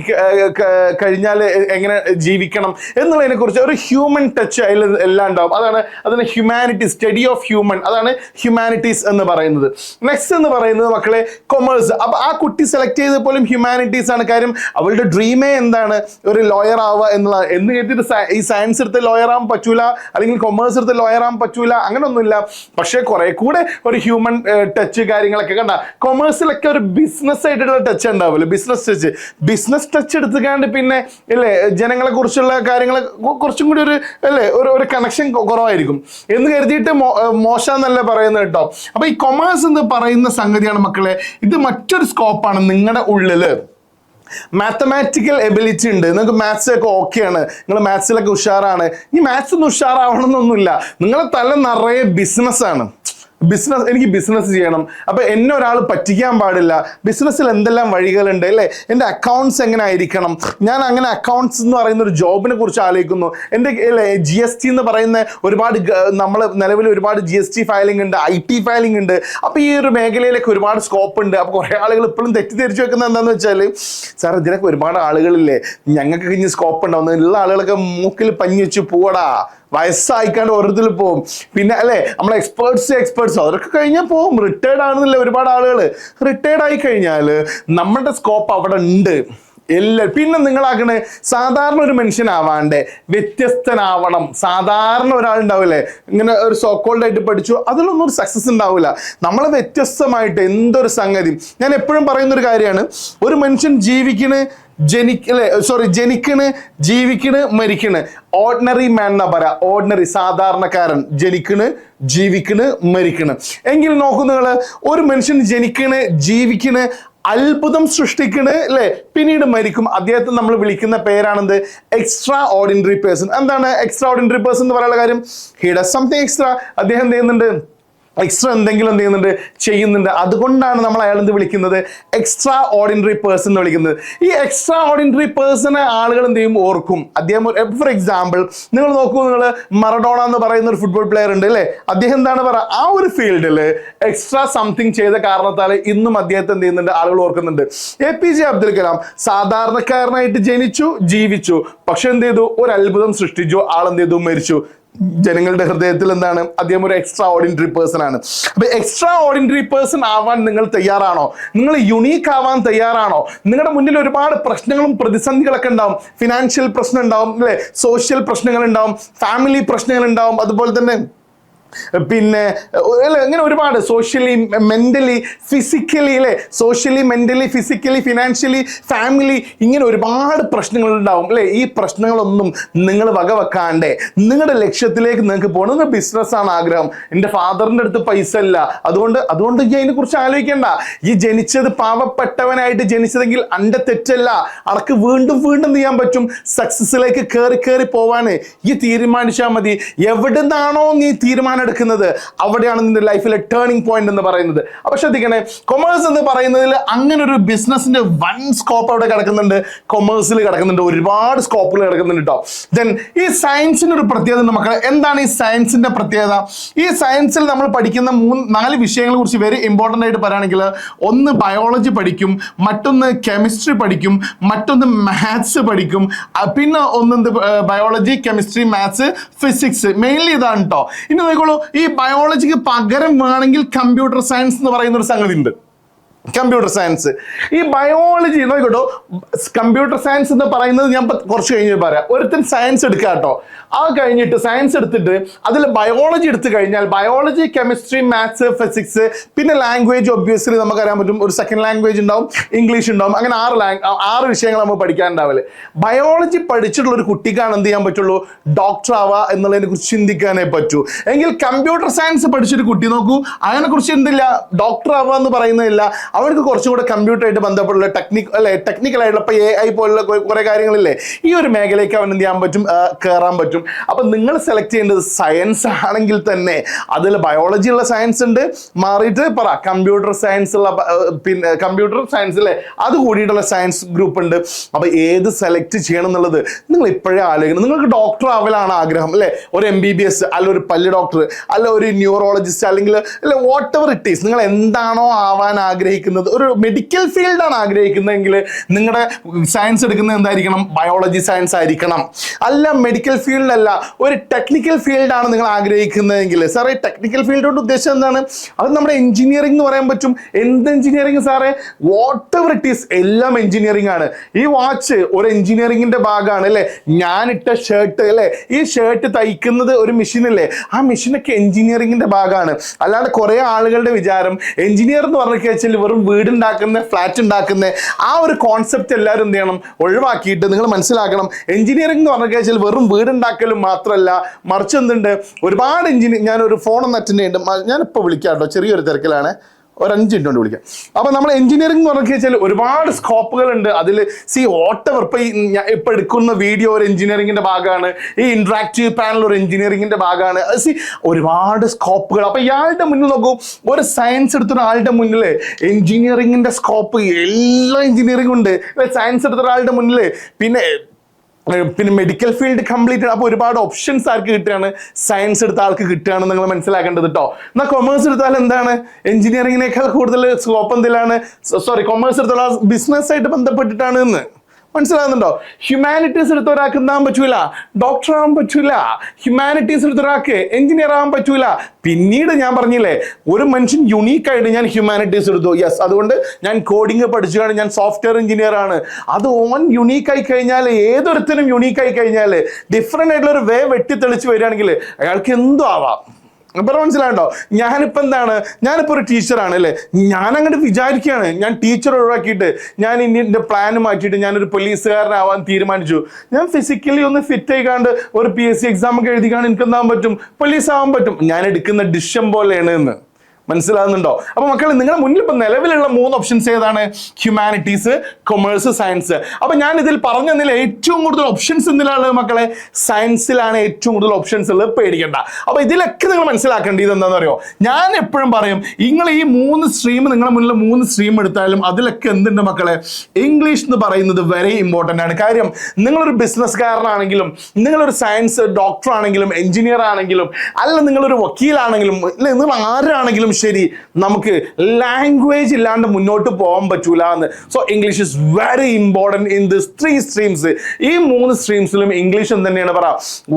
കഴിഞ്ഞാൽ എങ്ങനെ ജീവിക്കണം എന്നുള്ളതിനെ കുറിച്ച് ഒരു ഹ്യൂമൻ ടച്ച് അതിൽ എല്ലാം ഉണ്ടാവും. അതാണ് അതിന് ഹ്യൂമാനിറ്റി സ്റ്റഡി ഓഫ് ഹ്യൂമൻ അതാണ് ഹ്യൂമാനിറ്റീസ് എന്ന് പറയുന്നത്. നെക്സ്റ്റ് എന്ന് പറയുന്നത് മക്കളെ കൊമേഴ്സ് അപ്പൊ ആ കുട്ടി സെലക്ട് ചെയ്ത് പോലും ഹ്യൂമാനിറ്റീസ് ആണ്. കാര്യം അവളുടെ ഡ്രീമേ എന്താണ്? ഒരു ലോയർ ആവുക എന്നുള്ള എന്ന് കേട്ടിട്ട് ഈ സയൻസ് എടുത്ത് ലോയർ ആവാൻ പറ്റൂല. അല്ലെങ്കിൽ കൊമേഴ്സ് എടുത്ത് ലോയർ ആവാൻ പറ്റൂല. അങ്ങനെയൊന്നുമില്ല പക്ഷേ കുറെ കൂടെ ഒരു ഹ്യൂമൻ ടച്ച് കാര്യങ്ങളൊക്കെ കണ്ട. കൊമേഴ്സിലൊക്കെ ഒരു ബിസിനസ് ആയിട്ടുള്ള ടച്ച് ഉണ്ടാവില്ല. ബിസിനസ് ടച്ച് ബിസിനസ് ടച്ച് എടുത്തുകാണ്ട് പിന്നെ അല്ലേ ജനങ്ങളെ കുറിച്ചുള്ള കാര്യങ്ങളെ കുറച്ചും കൂടി ഒരു അല്ലേ ഒരു ഒരു കണക്ഷൻ കുറവായിരിക്കും. എന്ന് കരുതിയിട്ട് മോശമെന്നല്ല പറയുന്നത് കേട്ടോ. അപ്പൊ ഈ കൊമേഴ്സ് എന്ന് പറയുന്ന സംഗതിയാണ് മക്കളെ ഇത് മറ്റൊരു സ്കോപ്പാണ് നിങ്ങളുടെ ഉള്ളിൽ. മാത്തമാറ്റിക്കൽ എബിലിറ്റി ഉണ്ട്. നിങ്ങൾക്ക് മാത്സ് ഒക്കെ ഓക്കെയാണ് നിങ്ങൾ മാത്സിലൊക്കെ ഉഷാറാണ്. ഈ മാത്സ് ഒന്നും ഉഷാറാവണമെന്നൊന്നുമില്ല നിങ്ങളെ തല നിറയെ ബിസിനസ്സാണ് ബിസിനസ് എനിക്ക് ബിസിനസ് ചെയ്യണം. അപ്പൊ എന്നെ ഒരാൾ പറ്റിക്കാൻ പാടില്ല. ബിസിനസ്സിൽ എന്തെല്ലാം വഴികളുണ്ട് അല്ലേ? എന്റെ അക്കൗണ്ട്സ് എങ്ങനെ ആയിരിക്കണം? ഞാൻ അങ്ങനെ അക്കൗണ്ട്സ് എന്ന് പറയുന്ന ഒരു ജോബിനെ കുറിച്ച് ആലോചിക്കുന്നു. എന്റെ അല്ലേ ജി എസ് ടി എന്ന് പറയുന്ന ഒരുപാട് നമ്മൾ നിലവിൽ ഒരുപാട് ജി എസ് ടി ഫയലിംഗ് ഉണ്ട് ഐ ടി ഫയലിംഗ് ഉണ്ട്. അപ്പൊ ഈ ഒരു മേഖലയിലേക്ക് ഒരുപാട് സ്കോപ്പ് ഉണ്ട്. അപ്പൊ കുറെ ആളുകൾ ഇപ്പോഴും തെറ്റിദ്ധരിച്ചു വെക്കുന്നത് എന്താന്ന് വെച്ചാൽ സാർ ഇതിനൊക്കെ ഒരുപാട് ആളുകളില്ലേ? ഞങ്ങൾക്ക് ഇനി സ്കോപ്പ് ഉണ്ടാവുന്ന ഉള്ള ആളുകളൊക്കെ മൂക്കിൽ പഞ്ഞി വെച്ച് പോവടാ. വയസ്സായിക്കാണ്ട് ഓരോരുത്തർ പോവും. പിന്നെ അല്ലേ നമ്മളെ എക്സ്പേർട്സ് എക്സ്പേർട്സ് അവരൊക്കെ കഴിഞ്ഞാൽ പോവും. റിട്ടയർഡ് ആണെന്നില്ല ഒരുപാട് ആളുകൾ റിട്ടയർഡ് ആയി കഴിഞ്ഞാൽ നമ്മളുടെ സ്കോപ്പ് അവിടെ ഉണ്ട്. എല്ലാ പിന്നെ നിങ്ങളാക്കണേ സാധാരണ ഒരു മനുഷ്യനാവാണ്ട് വ്യത്യസ്തനാവണം. സാധാരണ ഒരാളുണ്ടാവില്ലേ ഇങ്ങനെ ഒരു സോക്കോൾഡ് ആയിട്ട് പഠിച്ചു അതിലൊന്നും ഒരു സക്സസ് ഉണ്ടാവില്ല നമ്മൾ വ്യത്യസ്തമായിട്ട് എന്തൊരു സംഗതി. ഞാൻ എപ്പോഴും പറയുന്നൊരു കാര്യമാണ് ഒരു മനുഷ്യൻ ജീവിക്കണ് ജനിക്ക അല്ലെ സോറി ജനിക്കണ് ജീവിക്കണ് മരിക്കണ്. ഓർഡിനറി മാൻ എന്നാ പറയാ. ഓർഡിനറി സാധാരണക്കാരൻ. ജനിക്കണ് ജീവിക്കണ് മരിക്കണ്. എങ്കിൽ നോക്കൂ നിങ്ങൾ ഒരു മനുഷ്യൻ ജനിക്കണ് ജീവിക്കണ് അത്ഭുതം സൃഷ്ടിക്കണ് അല്ലെ? പിന്നീട് മരിക്കും. അദ്ദേഹത്തെ നമ്മൾ വിളിക്കുന്ന പേരാണെന്ത്? എക്സ്ട്രാ ഓർഡിനറി പേഴ്സൺ എന്താണ് എക്സ്ട്രാ ഓർഡിനറി പേഴ്സൺ എന്ന് പറയാനുള്ള കാര്യം? ഹിഡ സംതിങ് എക്സ്ട്രാ അദ്ദേഹം എന്ത് ചെയ്യുന്നുണ്ട്? എക്സ്ട്രാ എന്തെങ്കിലും എന്ത് ചെയ്യുന്നുണ്ട്? ചെയ്യുന്നുണ്ട്. അതുകൊണ്ടാണ് നമ്മൾ അയാൾ എന്ത് വിളിക്കുന്നത്? എക്സ്ട്രാ ഓർഡിനറി പേഴ്സൺ എന്ന് വിളിക്കുന്നത്. ഈ എക്സ്ട്രാ ഓർഡിനറി പേഴ്സണെ ആളുകൾ എന്ത് ചെയ്യും? ഓർക്കും. അദ്ദേഹം ഫോർ എക്സാമ്പിൾ നിങ്ങൾ നോക്കൂ നിങ്ങൾ മറഡോണ എന്ന് പറയുന്ന ഒരു ഫുട്ബോൾ പ്ലെയർ ഉണ്ട് അല്ലേ? അദ്ദേഹം എന്താണ് പറയുക ആ ഒരു ഫീൽഡിൽ എക്സ്ട്രാ സംതിങ് ചെയ്ത കാരണത്താൽ ഇന്നും അദ്ദേഹത്തെ എന്ത് ചെയ്യുന്നുണ്ട്? ആളുകൾ ഓർക്കുന്നുണ്ട്. A P J Abdul Kalam സാധാരണക്കാരനായിട്ട് ജനിച്ചു ജീവിച്ചു. പക്ഷെ എന്ത് ചെയ്തു? ഒരു അത്ഭുതം സൃഷ്ടിച്ചു. ആൾ എന്ത് ചെയ്തു? മരിച്ചു. ജനങ്ങളുടെ ഹൃദയത്തിൽ എന്താണ്? അദ്ദേഹം ഒരു എക്സ്ട്രാ ഓർഡിനറി പേഴ്സൺ ആണ്. അപ്പൊ എക്സ്ട്രാ ഓർഡിനറി പേഴ്സൺ ആവാൻ നിങ്ങൾ തയ്യാറാണോ? നിങ്ങൾ യുണീക്ക് ആവാൻ തയ്യാറാണോ? നിങ്ങളുടെ മുന്നിൽ ഒരുപാട് പ്രശ്നങ്ങളും പ്രതിസന്ധികളൊക്കെ ഉണ്ടാവും. ഫിനാൻഷ്യൽ പ്രശ്നം ഉണ്ടാവും അല്ലെ? സോഷ്യൽ പ്രശ്നങ്ങൾ ഉണ്ടാവും ഫാമിലി പ്രശ്നങ്ങൾ ഉണ്ടാവും അതുപോലെ തന്നെ പിന്നെ അല്ല ഇങ്ങനെ ഒരുപാട് സോഷ്യലി മെന്റലി ഫിസിക്കലി അല്ലെ socially mentally physically financially family ഇങ്ങനെ ഒരുപാട് പ്രശ്നങ്ങൾ ഉണ്ടാവും അല്ലേ ഈ പ്രശ്നങ്ങളൊന്നും നിങ്ങൾ വകവെക്കാണ്ട് നിങ്ങളുടെ ലക്ഷ്യത്തിലേക്ക് നിങ്ങൾക്ക് പോകണം ബിസിനസ്സാണ് ആഗ്രഹം. എന്റെ ഫാദറിന്റെ അടുത്ത് പൈസ ഇല്ല. അതുകൊണ്ട് അതുകൊണ്ട് ഈ അതിനെക്കുറിച്ച് ആലോചിക്കേണ്ട. ഈ ജനിച്ചത് പാവപ്പെട്ടവനായിട്ട് ജനിച്ചതെങ്കിൽ അന്റെ തെറ്റല്ല. അടക്ക് വീണ്ടും വീണ്ടും ചെയ്യാൻ പറ്റും? സക്സസിലേക്ക് കയറി കയറി പോവാൻ ഈ തീരുമാനിച്ചാൽ മതി. എവിടുന്നാണോ നീ തീരുമാനം എടുക്കുന്നത് അവിടെയാണ് നിന്റെ ലൈഫിലെ ടേണിംഗ് പോയിന്റ് എന്ന് പറയുന്നത്. അപ്പൊ ശ്രദ്ധിക്കണേ കൊമേഴ്സ് എന്ന് പറയുന്നതിൽ അങ്ങനെ ഒരു ബിസിനസിന്റെ വൺ സ്കോപ്പ് അവിടെ കിടക്കുന്നുണ്ട്. കൊമേഴ്സിൽ കിടക്കുന്നുണ്ട്. ഒരുപാട് സ്കോപ്പുകൾ കിടക്കുന്നുണ്ട് കേട്ടോ ദെൻ ഈ സയൻസിന്റെ ഒരു പ്രത്യേകത മക്കളെ. എന്താണ് ഈ സയൻസിന്റെ പ്രത്യേകത? ഈ സയൻസിൽ നമ്മൾ പഠിക്കുന്ന മൂന്ന് നാല് വിഷയങ്ങളെ കുറിച്ച് വെരി ഇമ്പോർട്ടന്റ് ആയിട്ട് പറയുകയാണെങ്കിൽ ഒന്ന് ബയോളജി പഠിക്കും മറ്റൊന്ന് കെമിസ്ട്രി പഠിക്കും മറ്റൊന്ന് മാത്സ് പഠിക്കും. പിന്നെ ഒന്ന് biology chemistry maths physics mainly ഇതാണ് കേട്ടോ ഇനി ഈ ബയോളജിക്ക് പകരം വേണമെങ്കിൽ കമ്പ്യൂട്ടർ സയൻസ് എന്ന് പറയുന്ന ഒരു സംഗതി ഉണ്ട് കമ്പ്യൂട്ടർ സയൻസ്. ഈ ബയോളജി നോക്കിക്കോട്ടോ കമ്പ്യൂട്ടർ സയൻസ് എന്ന് പറയുന്നത് ഞാൻ കുറച്ച് കഴിഞ്ഞ് പറയാം. ഒരുത്തൻ സയൻസ് എടുക്കുക കേട്ടോ അത് കഴിഞ്ഞിട്ട് സയൻസ് എടുത്തിട്ട് അതിൽ ബയോളജി എടുത്തു കഴിഞ്ഞാൽ ബയോളജി കെമിസ്ട്രി മാത്സ് ഫിസിക്സ് പിന്നെ ലാംഗ്വേജ് ഒബ്വിയസ്ലി നമുക്കറിയാൻ പറ്റും. ഒരു സെക്കൻഡ് ലാംഗ്വേജ് ഉണ്ടാവും ഇംഗ്ലീഷ് ഉണ്ടാവും അങ്ങനെ ആറ് ലാംഗ് ആറ് വിഷയങ്ങൾ നമ്മൾ പഠിക്കാൻ ഉണ്ടാവില്ലേ ബയോളജി പഠിച്ചിട്ടുള്ള ഒരു കുട്ടിക്കാണ് എന്ത് ചെയ്യാൻ പറ്റുള്ളൂ? ഡോക്ടർ ആവുക എന്നുള്ളതിനെ കുറിച്ച് ചിന്തിക്കാനേ പറ്റൂ. എങ്കിൽ കമ്പ്യൂട്ടർ സയൻസ് പഠിച്ചൊരു കുട്ടി നോക്കൂ അതിനെക്കുറിച്ച് എന്തില്ല? ഡോക്ടർ ആവുക എന്ന് പറയുന്നില്ല അവർക്ക് കുറച്ചും കൂടെ കമ്പ്യൂട്ടറായിട്ട് ബന്ധപ്പെട്ടുള്ള ടെക്നിക് അല്ലെ ടെക്നിക്കൽ ആയിട്ടുള്ള ഇപ്പൊ എ ഐ പോലുള്ള കുറെ കാര്യങ്ങളില്ലേ ഈ ഒരു മേഖലയ്ക്ക് അവൻ എന്ത് ചെയ്യാൻ പറ്റും? കയറാൻ പറ്റും. അപ്പൊ നിങ്ങൾ സെലക്ട് ചെയ്യേണ്ടത് സയൻസ് ആണെങ്കിൽ തന്നെ അതിൽ ബയോളജി ഉള്ള സയൻസ് ഉണ്ട്. മാറിയിട്ട് പറ കമ്പ്യൂട്ടർ സയൻസ് ഉള്ള പിന്നെ കമ്പ്യൂട്ടർ സയൻസ് അല്ലേ അത് കൂടിയിട്ടുള്ള സയൻസ് ഗ്രൂപ്പ് ഉണ്ട്. അപ്പൊ ഏത് സെലക്ട് ചെയ്യണം എന്നുള്ളത് നിങ്ങൾ ഇപ്പോഴേ ആലോചിക്കണം. നിങ്ങൾക്ക് ഡോക്ടർ ആവലാണ് ആഗ്രഹം അല്ലേ? ഒരു എം ബി ബി എസ് അല്ല ഒരു പല്ല് ഡോക്ടർ അല്ല ഒരു ന്യൂറോളജിസ്റ്റ് അല്ലെങ്കിൽ അല്ലെ വാട്ട് എവർ ഇറ്റ് ഈസ് നിങ്ങൾ എന്താണോ ആവാൻ ആഗ്രഹിക്കുന്നത് ആഗ്രഹിക്കുന്നത്? ഒരു മെഡിക്കൽ ഫീൽഡാണ് ആഗ്രഹിക്കുന്നതെങ്കിൽ നിങ്ങളുടെ സയൻസ് എടുക്കുന്നത് എന്തായിരിക്കണം? ബയോളജി സയൻസ് ആയിരിക്കണം. അല്ല മെഡിക്കൽ ഫീൽഡല്ല ഒരു ടെക്നിക്കൽ ഫീൽഡാണ് നിങ്ങൾ ആഗ്രഹിക്കുന്നതെങ്കിൽ. സാറേ ടെക്നിക്കൽ ഫീൽഡ് കൊണ്ട് ഉദ്ദേശം എന്താണ്? അത് നമ്മുടെ എഞ്ചിനീയറിംഗ് എന്ന് പറയാൻ പറ്റും. എന്ത് എഞ്ചിനീയറിംഗ് സാറേ? വാട്ട് എവർ ഇറ്റ് ഈസ് എല്ലാം എഞ്ചിനീയറിംഗ് ആണ്. ഈ വാച്ച് ഒരു എഞ്ചിനീയറിംഗിന്റെ ഭാഗമാണ് അല്ലേ? ഞാനിട്ട ഷർട്ട് അല്ലേ? ഈ ഷർട്ട് തയ്ക്കുന്നത് ഒരു മെഷീൻ അല്ലേ? ആ മെഷീനൊക്കെ എഞ്ചിനീയറിംഗിന്റെ ഭാഗമാണ്. അല്ലാതെ കുറെ ആളുകളുടെ വിചാരം എഞ്ചിനീയർ എന്ന് പറഞ്ഞു വെച്ചാൽ വെറും വീടുണ്ടാക്കുന്ന ഫ്ലാറ്റ് ഉണ്ടാക്കുന്ന ആ ഒരു കോൺസെപ്റ്റ് എല്ലാവരും എന്ത് ചെയ്യണം? ഒഴിവാക്കിയിട്ട് നിങ്ങൾ മനസ്സിലാക്കണം. എഞ്ചിനീയറിംഗ് എന്ന് പറഞ്ഞു കഴിച്ചാൽ വെറും വീടുണ്ടാക്കലും മാത്രമല്ല മറിച്ച് എന്തുണ്ട്? ഒരുപാട് എഞ്ചിനീയർ ഞാനൊരു ഒന്ന് അറ്റൻഡ് ചെയ്യുന്നുണ്ട്. ഞാനിപ്പോൾ വിളിക്കാം കേട്ടോ ചെറിയൊരു തിരക്കിലാണ്. ഒരു അഞ്ച് മിനിറ്റ് കൊണ്ട് വിളിക്കാം. അപ്പൊ നമ്മൾ എഞ്ചിനീയറിംഗ് എന്ന് പറഞ്ഞു വെച്ചാൽ ഒരുപാട് സ്കോപ്പുകൾ ഉണ്ട്. അതിൽ സി ഓട്ടവർ ഇപ്പൊ ഇപ്പൊ എടുക്കുന്ന വീഡിയോ ഒരു എഞ്ചിനീയറിംഗിന്റെ ഭാഗമാണ്. ഈ ഇന്ററാക്റ്റീവ് പാനൽ ഒരു എഞ്ചിനീയറിംഗിന്റെ ഭാഗമാണ്. സി ഒരുപാട് സ്കോപ്പുകൾ അപ്പൊ ഇയാളുടെ മുന്നിൽ നോക്കൂ. ഒരു സയൻസ് എടുത്ത ഒരാളുടെ മുന്നിൽ എഞ്ചിനീയറിംഗിന്റെ സ്കോപ്പ് എല്ലാ എഞ്ചിനീയറിംഗും ഉണ്ട്. സയൻസ് എടുത്ത ഒരാളുടെ മുന്നിൽ പിന്നെ പിന്നെ മെഡിക്കൽ ഫീൽഡ് കംപ്ലീറ്റ് അപ്പോൾ ഒരുപാട് ഓപ്ഷൻസ് ആർക്ക് കിട്ടുകയാണ്? സയൻസ് എടുത്ത ആൾക്ക് കിട്ടുകയാണ് നിങ്ങൾ മനസ്സിലാക്കേണ്ടത് കേട്ടോ എന്നാൽ കൊമേഴ്സ് എടുത്താൽ എന്താണ്? എഞ്ചിനീയറിങ്ങിനേക്കാൾ കൂടുതൽ സ്കോപ്പ് എന്തിലാണ്? സോറി കൊമേഴ്സ് എടുത്താൽ ബിസിനസ് ആയിട്ട് ബന്ധപ്പെട്ടിട്ടാണ് എന്ന്. മനസ്സിലാകുന്നുണ്ടോ? ഹ്യൂമാനിറ്റീസ് എടുത്ത ഒരാൾക്ക് എന്താകാൻ പറ്റൂല. ഡോക്ടർ ആവാൻ പറ്റൂല. ഹ്യൂമാനിറ്റീസ് എടുത്ത ഒരാൾക്ക് എഞ്ചിനീയർ ആവാൻ പറ്റൂല. പിന്നീട് ഞാൻ പറഞ്ഞില്ലേ ഒരു മനുഷ്യൻ യുണീക്ക് ആയിട്ട് ഞാൻ ഹ്യൂമാനിറ്റീസ് എടുത്തു. യെസ് അതുകൊണ്ട് ഞാൻ കോഡിങ് പഠിച്ചുകയാണ് ഞാൻ സോഫ്റ്റ്വെയർ എഞ്ചിനീയർ ആണ്. അത് ഓൺ യുണീക്ക് ആയി കഴിഞ്ഞാൽ ഏതൊരുത്തനും യുണീക്ക് ആയി കഴിഞ്ഞാൽ ഡിഫറെന്റ് ആയിട്ടുള്ള ഒരു വേ വെട്ടിത്തെളിച്ച് വരികയാണെങ്കിൽ അയാൾക്ക് എന്തും ആവാം. അപ്പൊ മനസ്സിലായോ? ഞാനിപ്പോൾ എന്താണ്? ഞാനിപ്പോ ഒരു ടീച്ചറാണ് അല്ലേ? ഞാൻ അങ്ങോട്ട് വിചാരിക്കുകയാണ്. ഞാൻ ടീച്ചർ ഒഴിവാക്കിയിട്ട് ഞാൻ ഇനി എന്റെ പ്ലാൻ മാറ്റിയിട്ട് ഞാനൊരു പോലീസുകാരനാവാൻ തീരുമാനിച്ചു. ഞാൻ ഫിസിക്കലി ഒന്ന് ഫിറ്റ് ആയിക്കാണ്ട് ഒരു പി എസ് സി എക്സാം ഒക്കെ എഴുതിക്കാണ്ട് എനിക്ക് എന്താകാൻ പറ്റും? പോലീസ് ആവാൻ പറ്റും. ഞാൻ എടുക്കുന്ന ഡിഷം പോലെയാണ് എന്ന്. മനസ്സിലാകുന്നുണ്ടോ? അപ്പൊ മക്കൾ നിങ്ങളുടെ മുന്നിൽ ഇപ്പൊ നിലവിലുള്ള മൂന്ന് ഓപ്ഷൻസ് ഏതാണ്? ഹ്യൂമാനിറ്റീസ് കൊമേഴ്സ് സയൻസ് അപ്പൊ ഞാൻ ഇതിൽ പറഞ്ഞ നില ഏറ്റവും കൂടുതൽ ഓപ്ഷൻസ് എന്തിലാണ് മക്കളെ? സയൻസിലാണ് ഏറ്റവും കൂടുതൽ ഓപ്ഷൻസ് ഉള്ളത് പേടിക്കണ്ട. അപ്പൊ ഇതിലൊക്കെ നിങ്ങൾ മനസ്സിലാക്കേണ്ടത് എന്താണെന്ന് അറിയോ? ഞാൻ എപ്പോഴും പറയും നിങ്ങൾ ഈ മൂന്ന് സ്ട്രീം നിങ്ങളുടെ മുന്നിൽ മൂന്ന് സ്ട്രീം എടുത്താലും അതിലൊക്കെ എന്തുണ്ട് മക്കളെ? ഇംഗ്ലീഷ് എന്ന് പറയുന്നത് വെരി ഇമ്പോർട്ടന്റ് ആണ്. കാര്യം നിങ്ങളൊരു ബിസിനസ്സുകാരനാണെങ്കിലും നിങ്ങളൊരു സയൻസ് ഡോക്ടർ ആണെങ്കിലും എഞ്ചിനീയർ ആണെങ്കിലും അല്ല നിങ്ങളൊരു വക്കീലാണെങ്കിലും അല്ലെ നിങ്ങൾ ആരാണെങ്കിലും ശരി നമുക്ക് ലാംഗ്വേജ് ഇല്ലാണ്ട് മുന്നോട്ട് പോകാൻ പറ്റൂല എന്ന് so English is very important in this three streams ഈ മൂന്ന് സ്ട്രീംസിലും ഇംഗ്ലീഷ് എന്ന് തന്നെയാണ് പറ.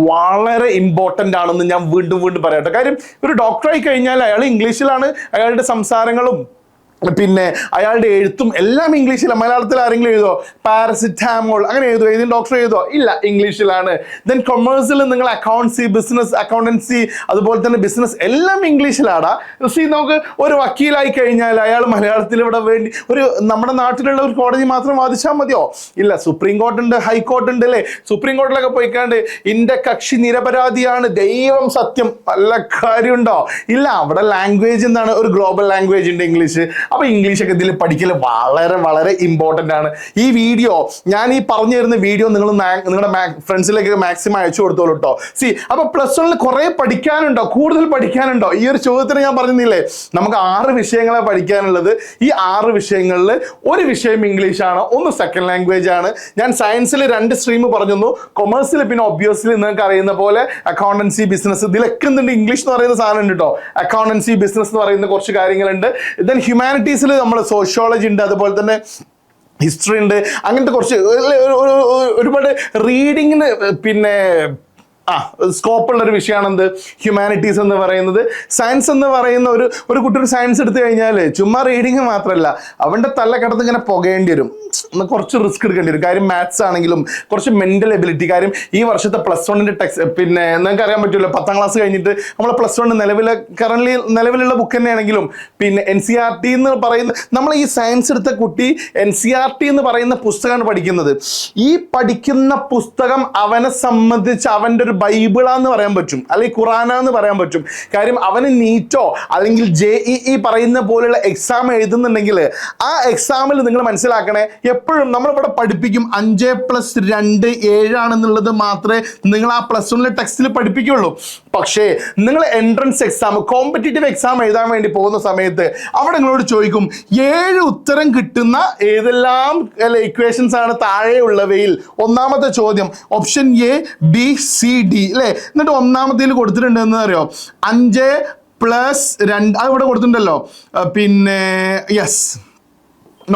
വളരെ ഇമ്പോർട്ടന്റ് ആണെന്ന് ഞാൻ വീണ്ടും വീണ്ടും പറയട്ടെ കാര്യം ഒരു ഡോക്ടറായി കഴിഞ്ഞാൽ അയാൾ ഇംഗ്ലീഷിലാണ് അയാളുടെ സംസാരങ്ങളും പിന്നെ അയാളുടെ എഴുത്തും എല്ലാം ഇംഗ്ലീഷിലാണ് മലയാളത്തിൽ ആരെങ്കിലും എഴുതോ പാരസിറ്റാമോൾ അങ്ങനെ എഴുതോ ഏതെങ്കിലും ഡോക്ടർ എഴുതോ ഇല്ല ഇംഗ്ലീഷിലാണ്. ദെൻ കൊമേഴ്സിൽ നിങ്ങൾ അക്കൗണ്ട്സി ബിസിനസ് അക്കൗണ്ടൻസി അതുപോലെ തന്നെ ബിസിനസ് എല്ലാം ഇംഗ്ലീഷിലാടാ. സി നമുക്ക് ഒരു വക്കീലായി കഴിഞ്ഞാൽ അയാൾ മലയാളത്തിൽ ഇവിടെ വേണ്ടി ഒരു നമ്മുടെ നാട്ടിലുള്ള ഒരു കോടതി മാത്രം വാദിച്ചാൽ മതിയോ? ഇല്ല സുപ്രീം കോർട്ട് ഉണ്ട് ഹൈക്കോർട്ട് ഉണ്ട് അല്ലേ? സുപ്രീം കോർട്ടിലൊക്കെ പോയിക്കാണ്ട് ഇന്റെ കക്ഷി നിരപരാധിയാണ്. ദൈവം സത്യം. പല കാര്യമുണ്ടോ? ഇല്ല അവിടെ ലാംഗ്വേജ് എന്താണ്? ഒരു ഗ്ലോബൽ ലാംഗ്വേജ് ഉണ്ട് ഇംഗ്ലീഷ്. അപ്പൊ ഇംഗ്ലീഷ് ഒക്കെ ഇതിൽ പഠിക്കൽ വളരെ വളരെ ഇമ്പോർട്ടന്റ് ആണ്. ഈ വീഡിയോ ഞാൻ ഈ പറഞ്ഞു തരുന്ന വീഡിയോ നിങ്ങൾ നിങ്ങളുടെ ഫ്രണ്ട്സിലേക്ക് മാക്സിമം അയച്ചു കൊടുത്തോളൂ കേട്ടോ സി അപ്പോൾ പ്ലസ് വണ്ണിൽ കുറെ പഠിക്കാനുണ്ടോ? കൂടുതൽ പഠിക്കാനുണ്ടോ? ഈ ഒരു ചോദ്യത്തിന് ഞാൻ പറഞ്ഞില്ലേ? നമുക്ക് ആറ് വിഷയങ്ങളെ പഠിക്കാനുള്ളത്. ഈ ആറ് വിഷയങ്ങളിൽ ഒരു വിഷയം ഇംഗ്ലീഷ് ആണ് ഒന്ന് സെക്കൻഡ് ലാംഗ്വേജ് ആണ്. ഞാൻ സയൻസിൽ രണ്ട് സ്ട്രീം പറഞ്ഞു കൊമേഴ്സിൽ പിന്നെ ഒബ്വിയസ്ലി നിങ്ങൾക്ക് അറിയുന്ന പോലെ അക്കൗണ്ടൻസി ബിസിനസ് ഇതിലൊക്കെ എന്തുണ്ട്? ഇംഗ്ലീഷ് എന്ന് പറയുന്ന സാധനം ഉണ്ട് കേട്ടോ അക്കൗണ്ടൻസി ബിസിനസ് എന്ന് പറയുന്ന കുറച്ച് കാര്യങ്ങളുണ്ട്. ദെൻ ഹ്യൂമാനിറ്റീസിൽ നമ്മൾ സോഷ്യോളജി ഉണ്ട് അതുപോലെ തന്നെ ഹിസ്റ്ററി ഉണ്ട് അങ്ങനത്തെ കുറച്ച് ഒരു- ഒരു- ഒരു- ഒരുപാട് റീഡിങ്ങിന് പിന്നെ ആ സ്കോപ്പുള്ള ഒരു വിഷയമാണ് എന്ത് ഹ്യൂമാനിറ്റീസ് എന്ന് പറയുന്നത്. സയൻസ് എന്ന് പറയുന്ന ഒരു ഒരു കുട്ടി ഒരു സയൻസ് എടുത്തു കഴിഞ്ഞാൽ ചുമ്മാ റീഡിങ് മാത്രമല്ല അവന്റെ തലക്കടത്ത് ഇങ്ങനെ പുകയേണ്ടി വരും. കുറച്ച് റിസ്ക് എടുക്കേണ്ടി വരും. കാര്യം മാത്സ് ആണെങ്കിലും കുറച്ച് മെന്റൽ എബിലിറ്റി കാര്യം ഈ വർഷത്തെ പ്ലസ് വണ്ണിന്റെ ടെക്സ് പിന്നെ നിങ്ങൾക്ക് അറിയാൻ പറ്റുമല്ലോ പത്താം ക്ലാസ് കഴിഞ്ഞിട്ട് നമ്മൾ പ്ലസ് വൺ നിലവിലെ കറന്റ് നിലവിലുള്ള ബുക്ക് തന്നെയാണെങ്കിലും പിന്നെ എൻ സി ആർ ടി എന്ന് പറയുന്ന നമ്മൾ ഈ സയൻസ് എടുത്ത കുട്ടി എൻ സി ആർ ടി എന്ന് പറയുന്ന പുസ്തകമാണ് പഠിക്കുന്നത്. ഈ പഠിക്കുന്ന പുസ്തകം അവനെ സംബന്ധിച്ച് അവന്റെ ഒരു ബൈബിളാന്ന് പറയാൻ പറ്റും അല്ലെങ്കിൽ ഖുറാനാന്ന് പറയാൻ പറ്റും. കാര്യം അവന് നീറ്റോ അല്ലെങ്കിൽ ജെ ഇ ഇ പറയുന്ന പോലെയുള്ള എക്സാം എഴുതുന്നുണ്ടെങ്കിൽ ആ എക്സാമിൽ നിങ്ങൾ മനസ്സിലാക്കണേ എപ്പോഴും നമ്മളിവിടെ പഠിപ്പിക്കും അഞ്ച് പ്ലസ് രണ്ട് ഏഴാണെന്നുള്ളത് മാത്രമേ നിങ്ങൾ ആ പ്ലസ് വണ്ണിലെ ടെക്സ്റ്റിൽ പഠിപ്പിക്കുള്ളൂ. പക്ഷേ നിങ്ങൾ എൻട്രൻസ് എക്സാം കോമ്പറ്റേറ്റീവ് എക്സാം എഴുതാൻ വേണ്ടി പോകുന്ന സമയത്ത് അവിടെ നിങ്ങളോട് ചോദിക്കും ഏഴ് ഉത്തരം കിട്ടുന്ന ഏതെല്ലാം ഇക്വേഷൻസ് ആണ് താഴെയുള്ളവയിൽ? ഒന്നാമത്തെ ചോദ്യം option A B C D അല്ലേ? എന്നിട്ട് ഒന്നാമത്തേൽ കൊടുത്തിട്ടുണ്ട് എന്ന് അറിയോ? അഞ്ച് പ്ലസ് രണ്ട് അത് ഇവിടെ കൊടുത്തിട്ടുണ്ടല്ലോ. പിന്നെ യെസ്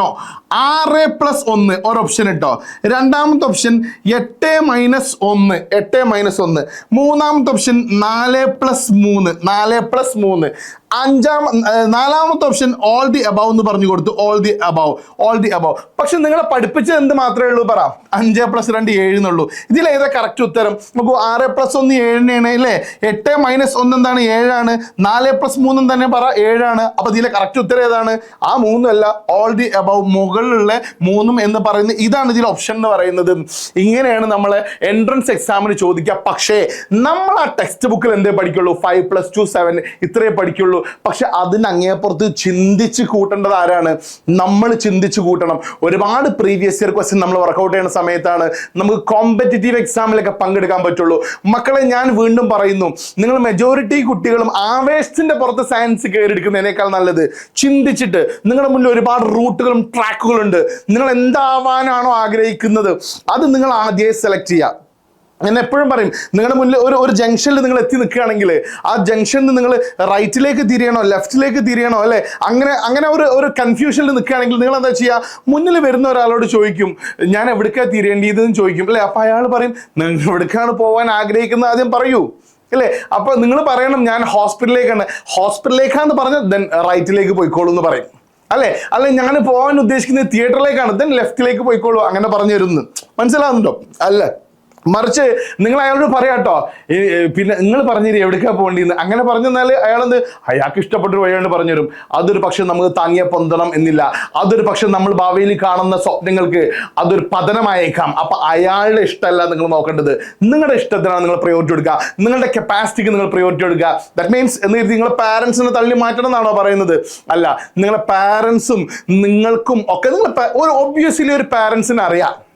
നോ ആറ് പ്ലസ് ഒന്ന് ഒരു ഓപ്ഷൻ ഇട്ടോ. രണ്ടാമത്തെ ഓപ്ഷൻ എട്ട് മൈനസ് ഒന്ന് എട്ട് മൈനസ് ഒന്ന്. മൂന്നാമത്തെ ഓപ്ഷൻ നാല് പ്ലസ് മൂന്ന് നാല് പ്ലസ് മൂന്ന്. അഞ്ചാം നാലാമത്തെ ഓപ്ഷൻ ഓൾ ദി അബവ് എന്ന് പറഞ്ഞു കൊടുത്തു. All the above all the above പക്ഷെ നിങ്ങളെ പഠിപ്പിച്ചത് എന്ത് മാത്രമേ ഉള്ളൂ പറ? അഞ്ച് പ്ലസ് രണ്ട് ഏഴ് എന്നുള്ളൂ ഇതിൽ ഏതാ കറക്റ്റ് ഉത്തരം? നമുക്ക് ആറ് പ്ലസ് ഒന്ന് ഏഴിനാണ് അല്ലേ? എട്ട് മൈനസ് ഒന്ന് എന്താണ്? ഏഴാണ്. നാല് പ്ലസ് മൂന്ന് തന്നെ പറ ഏഴാണ്. അപ്പൊ ഇതിലെ കറക്റ്റ് ഉത്തരം ഏതാണ്? ആ മൂന്നല്ല ഓൾ ദി അബവ് മുകളിലുള്ള മൂന്നും എന്ന് പറയുന്നത് ഇതാണ് ഇതിൽ ഓപ്ഷൻ എന്ന് പറയുന്നത്. ഇങ്ങനെയാണ് നമ്മൾ എൻട്രൻസ് എക്സാമിന് ചോദിക്കുക. പക്ഷേ നമ്മൾ ആ ടെക്സ്റ്റ് ബുക്കിൽ എന്തേ പഠിക്കുള്ളൂ? ഫൈവ് പ്ലസ് ടു സെവൻ ഇത്രയേ പഠിക്കുള്ളൂ. പക്ഷെ അതിന് അങ്ങേപ്പുറത്ത് ചിന്തിച്ച് കൂട്ടേണ്ടത് ആരാണ്? നമ്മൾ ചിന്തിച്ച് കൂട്ടണം. ഒരുപാട് പ്രീവിയസ് ഇയർ ക്വസ്റ്റ്യൻ നമ്മൾ വർക്കൗട്ട് ചെയ്യുന്ന സമയത്താണ് നമുക്ക് കോമ്പറ്റേറ്റീവ് എക്സാമിലൊക്കെ പങ്കെടുക്കാൻ പറ്റുള്ളൂ. മക്കളെ ഞാൻ വീണ്ടും പറയുന്നു. നിങ്ങൾ മെജോറിറ്റി കുട്ടികളും ആവേശത്തിന്റെ പുറത്ത് സയൻസ് കയറി എടുക്കുന്നതിനേക്കാൾ നല്ലത്. ചിന്തിച്ചിട്ട് നിങ്ങളുടെ മുന്നിൽ ഒരുപാട് റൂട്ടുകളും ട്രാക്കുകളും ഉണ്ട് നിങ്ങൾ എന്താവാനാണോ ആഗ്രഹിക്കുന്നത് അത് നിങ്ങൾ ആദ്യമേ സെലക്ട് ചെയ്യുക ഞാൻ എപ്പോഴും പറയും നിങ്ങളുടെ മുന്നിൽ ഒരു ഒരു ജംഗ്ഷനിൽ നിങ്ങൾ എത്തി നിൽക്കുകയാണെങ്കിൽ ആ ജംഗ്ഷനിൽ നിങ്ങൾ റൈറ്റിലേക്ക് തിരിയണോ ലെഫ്റ്റിലേക്ക് തിരിയണോ അല്ലെ? അങ്ങനെ അങ്ങനെ ഒരു ഒരു കൺഫ്യൂഷനിൽ നിൽക്കുകയാണെങ്കിൽ നിങ്ങൾ എന്താ ചെയ്യുക മുന്നിൽ വരുന്ന ഒരാളോട് ചോദിക്കും ഞാൻ എവിടേക്കാണ് തിരിയേണ്ടതെന്ന് ചോദിക്കും. അല്ലെ? അപ്പൊ അയാൾ പറയും നിങ്ങൾ എവിടേക്കാണ് പോകാൻ ആഗ്രഹിക്കുന്നത്? ആദ്യം പറയൂ. അല്ലേ? അപ്പൊ നിങ്ങൾ പറയണം ഞാൻ ഹോസ്പിറ്റലിലേക്കാണ് ഹോസ്പിറ്റലിലേക്കാന്ന് പറഞ്ഞാൽ ദെൻ റൈറ്റിലേക്ക് പോയിക്കോളൂ എന്ന് പറയും. അല്ലെ? അല്ലെ ഞാൻ പോകാൻ ഉദ്ദേശിക്കുന്നത് തിയേറ്ററിലേക്കാണ് ദെൻ ലെഫ്റ്റിലേക്ക് പോയിക്കോളൂ. അങ്ങനെ പറഞ്ഞു തരുന്നു മനസ്സിലാവുന്നുണ്ടോ? അല്ല. മറിച്ച് നിങ്ങൾ അയാളോട് പറയാട്ടോ പിന്നെ നിങ്ങൾ പറഞ്ഞിരി എവിടേക്കാ പോകേണ്ടിന്ന്? അങ്ങനെ പറഞ്ഞാൽ അയാളെന്ത്? അയാൾക്ക് ഇഷ്ടപ്പെട്ട ഒരു വഴിയാണ് പറഞ്ഞുതരും. അതൊരു പക്ഷെ നമുക്ക് താങ്ങിയ പൊന്തണം എന്നില്ല. അതൊരു പക്ഷെ നമ്മൾ ഭാവിയിൽ കാണുന്ന സ്വപ്നങ്ങൾക്ക് അതൊരു പതനമായേക്കാം. അപ്പൊ അയാളുടെ ഇഷ്ടമല്ല നിങ്ങൾ നോക്കേണ്ടത്. നിങ്ങളുടെ ഇഷ്ടത്തിനാണ് നിങ്ങൾ പ്രയോറിറ്റി കൊടുക്കുക നിങ്ങളുടെ കപ്പാസിറ്റിക്ക് നിങ്ങൾ പ്രയോറിറ്റി കൊടുക്കുക ദാറ്റ് മീൻസ് എന്ന് കരുതി നിങ്ങളെ പാരൻസിനെ തള്ളി മാറ്റണം എന്നാണോ പറയുന്നത്? അല്ല നിങ്ങളെ പാരൻസും നിങ്ങൾക്കും ഒക്കെ നിങ്ങൾ ഒരു ഒബ്വിയസ്ലി ഒരു പാരൻസിന് അറിയാം.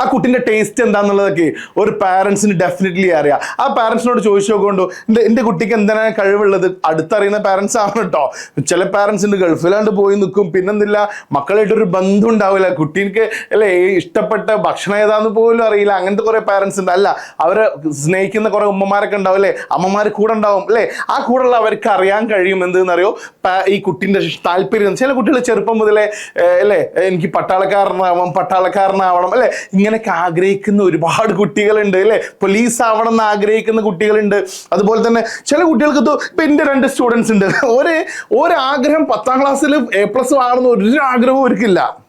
ആ കുട്ടിന്റെ ടേസ്റ്റ് എന്താണെന്നുള്ളതൊക്കെ ഒരു പാരൻസിന് ഡെഫിനറ്റ്ലി അറിയാം. ആ പാരൻസിനോട് ചോദിച്ചു നോക്കൊണ്ടു എന്റെ എന്റെ കുട്ടിക്ക് എന്താണ് കഴിവുള്ളത്? അടുത്തറിയുന്ന പാരൻസ് ആണ് കേട്ടോ ചില പാരൻസിന്റെ ഗൾഫിലാണ്ട് പോയി നിൽക്കും പിന്നെന്തില്ല മക്കളായിട്ടൊരു ബന്ധം ഉണ്ടാവില്ല കുട്ടിക്ക് അല്ലേ ഇഷ്ടപ്പെട്ട ഭക്ഷണം ഏതാന്ന് പോലും അറിയില്ല. അങ്ങനത്തെ കുറേ പാരൻസ് ഉണ്ട്. അല്ല അവരെ സ്നേഹിക്കുന്ന കുറേ ഉമ്മമാരൊക്കെ ഉണ്ടാവും അല്ലേ? അമ്മമാർ കൂടെ ഉണ്ടാവും അല്ലേ? ആ കൂടെയുള്ള അവർക്ക് അറിയാൻ കഴിയും. എന്തെന്നറിയോ? ഈ കുട്ടിന്റെ താല്പര്യം. ചില കുട്ടികൾ ചെറുപ്പം മുതലേ അല്ലേ എനിക്ക് പട്ടാളക്കാരനാവാം പട്ടാളക്കാരനാവണം അല്ലേ? ഇങ്ങനെയൊക്കെ ആഗ്രഹിക്കുന്ന ഒരുപാട് കുട്ടികളുണ്ട് അല്ലേ? പോലീസ് ആവണം എന്ന് ആഗ്രഹിക്കുന്ന കുട്ടികളുണ്ട്. അതുപോലെ തന്നെ ചില കുട്ടികൾക്ക് ഇപ്പൊ എന്റെ രണ്ട് സ്റ്റുഡൻസ് ഉണ്ട്. ഒരേ ഒരാഗ്രഹം പത്താം ക്ലാസ്സിൽ എ പ്ലസ് വാങ്ങണമെന്ന് ഒരു ആഗ്രഹവും അവർക്കില്ല.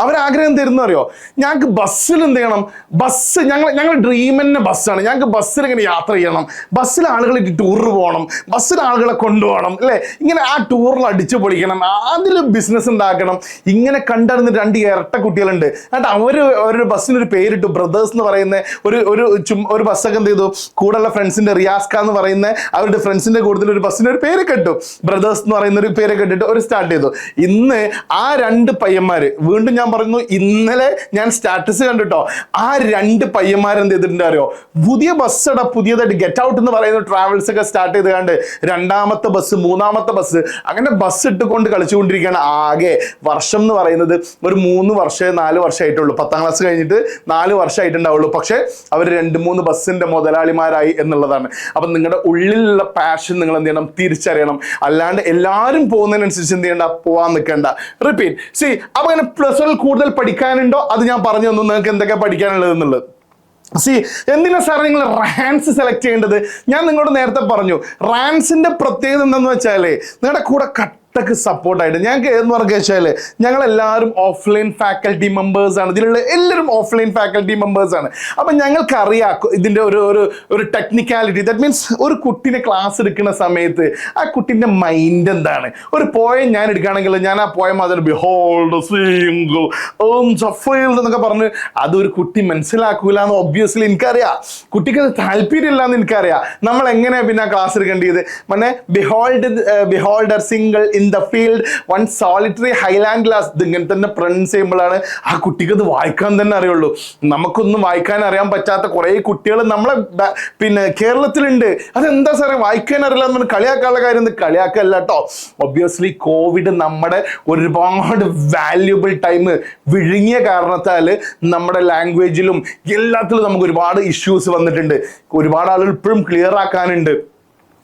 അവരാഗ്രഹം തരുന്ന അറിയോ? ഞങ്ങൾക്ക് ബസ്സിൽ എന്ത് ചെയ്യണം? ബസ് ഞങ്ങൾ ഞങ്ങൾ ഡ്രീം തന്നെ ബസ്സാണ്. ഞങ്ങൾക്ക് ബസ്സിൽ ഇങ്ങനെ യാത്ര ചെയ്യണം. ബസ്സിൽ ആളുകളായിട്ട് ടൂറിൽ പോകണം. ബസ്സിൽ ആളുകളെ കൊണ്ടുപോകണം അല്ലേ? ഇങ്ങനെ ആ ടൂറിൽ അടിച്ചു പൊളിക്കണം. അതിൽ ബിസിനസ് ഉണ്ടാക്കണം. ഇങ്ങനെ കണ്ടറിഞ്ഞ രണ്ട് ഇരട്ട കുട്ടികളുണ്ട്. എന്നിട്ട് അവർ ഒരു ബസ്സിനൊരു പേരിട്ടു. ബ്രദേഴ്സ് എന്ന് പറയുന്ന ഒരു ഒരു ചും ഒരു ബസ്സൊക്കെ എന്ത് ചെയ്തു? കൂടെയുള്ള ഫ്രണ്ട്സിന്റെ റിയാസ്ക എന്ന് പറയുന്ന അവരുടെ ഫ്രണ്ട്സിന്റെ കൂടുതൽ ഒരു ബസ്സിന് ഒരു കെട്ടു. ബ്രദേഴ്സ് എന്ന് പറയുന്ന ഒരു പേര് കെട്ടിട്ട് ഒരു സ്റ്റാർട്ട് ചെയ്തു. ഇന്ന് ആ രണ്ട് പയ്യന്മാർ വീണ്ടും ഞാൻ പറയുന്നു ഇന്നലെ ഞാൻ സ്റ്റാറ്റസ് കണ്ടിട്ടോ ആ രണ്ട് പയ്യന്മാർ എന്ത് ചെയ്തിട്ടുണ്ട് അറിയോ? പുതിയ ബസ്സട പുതിയതായിട്ട് ഗെറ്റ് ഔട്ട് എന്ന് പറയുന്ന ട്രാവൽസ് ഒക്കെ സ്റ്റാർട്ട് ചെയ്ത് കണ്ട് രണ്ടാമത്തെ ബസ് മൂന്നാമത്തെ ബസ് അങ്ങനെ ബസ് ഇട്ടുകൊണ്ട് കളിച്ചുകൊണ്ടിരിക്കുകയാണ് ആകെ. വർഷം എന്ന് പറയുന്നത് ഒരു മൂന്ന് വർഷമേ നാല് വർഷമായിട്ടുള്ളൂ. പത്താം ക്ലാസ് കഴിഞ്ഞിട്ട് നാല് വർഷമായിട്ടുണ്ടാവുള്ളൂ. പക്ഷേ അവർ രണ്ട് മൂന്ന് ബസ്സിന്റെ മുതലാളിമാരായി എന്നുള്ളതാണ്. അപ്പം നിങ്ങളുടെ ഉള്ളിലുള്ള പാഷൻ നിങ്ങൾ എന്ത് ചെയ്യണം? തിരിച്ചറിയണം. അല്ലാണ്ട് എല്ലാവരും പോകുന്നതിനനുസരിച്ച് എന്ത് ചെയ്യണ്ട? പോവാൻ നിൽക്കേണ്ട റിപ്പീറ്റ് സി അപ്പൊ അങ്ങനെ പ്ലസ് വൺ കൂടുതൽ പഠിക്കാനുണ്ടോ? അത് ഞാൻ പറഞ്ഞു തന്നു. നിങ്ങൾക്ക് എന്തൊക്കെ പഠിക്കാനുള്ളത് എന്നുള്ളത്. സി എന്തിനാ സാർ നിങ്ങൾ റാൻസ് സെലക്ട് ചെയ്യേണ്ടത്? ഞാൻ നിങ്ങളോട് നേരത്തെ പറഞ്ഞു. റാൻസിന്റെ പ്രത്യേകത എന്താണെന്ന് വെച്ചാലേ നിങ്ങളുടെ കൂടെ കട്ടക്ക് സപ്പോർട്ടായിട്ട് ഞങ്ങൾക്ക് എന്ന് പറഞ്ഞു വെച്ചാൽ ഞങ്ങൾ എല്ലാവരും ഓഫ്ലൈൻ ഫാക്കൽറ്റി ആണ്. ഇതിലുള്ള എല്ലാവരും ഓഫ്ലൈൻ ഫാക്കൽറ്റി ആണ്. അപ്പം ഞങ്ങൾക്കറിയാം ഇതിന്റെ ഒരു ഒരു ഒരു ടെക്നിക്കാലിറ്റി ദാറ്റ് മീൻസ് ഒരു കുട്ടീനെ ക്ലാസ് എടുക്കുന്ന സമയത്ത് ആ കുട്ടീന്റെ മൈൻഡ് എന്താണ്? ഒരു പോയം ഞാൻ എടുക്കുകയാണെങ്കിൽ ഞാൻ ആ പോയം അതിൽ ബിഹോൾഡ് സിംഗിൾ എന്നൊക്കെ പറഞ്ഞ് അതൊരു കുട്ടി മനസ്സിലാക്കൂല എന്ന് ഒബ്വിയസ്ലി എനിക്കറിയാം. കുട്ടിക്ക് അത് താല്പര്യമില്ല എന്ന് എനിക്കറിയാം. നമ്മൾ എങ്ങനെയാണ് പിന്നെ ക്ലാസ് എടുക്കേണ്ടത്? മന്നെ behold beholder single in the field one solitary highland glass ഇത് ഇങ്ങനെ തന്നെ പ്രൊണൗൺസ് ചെയ്യുമ്പോഴാണ് ആ കുട്ടിക്ക് അത് വായിക്കാൻ തന്നെ അറിയുള്ളൂ. നമുക്കൊന്നും വായിക്കാൻ അറിയാൻ പറ്റാത്ത കുറേ കുട്ടികൾ നമ്മളെ പിന്നെ കേരളത്തിലുണ്ട്. അതെന്താ സാറേ? വായിക്കാൻ അറിയില്ല എന്ന് കളിയാക്കാനുള്ള കാര്യം കളിയാക്കല്ല കേട്ടോ ഒബ്വിയസ്ലി കോവിഡ് നമ്മുടെ ഒരുപാട് വാല്യുബിൾ ടൈം വിഴുങ്ങിയ കാരണത്താൽ നമ്മുടെ ലാംഗ്വേജിലും എല്ലാത്തിലും നമുക്ക് ഒരുപാട് ഇഷ്യൂസ് വന്നിട്ടുണ്ട്. ഒരുപാട് ആളുകൾ ഇപ്പോഴും ക്ലിയർ ആക്കാനുണ്ട്.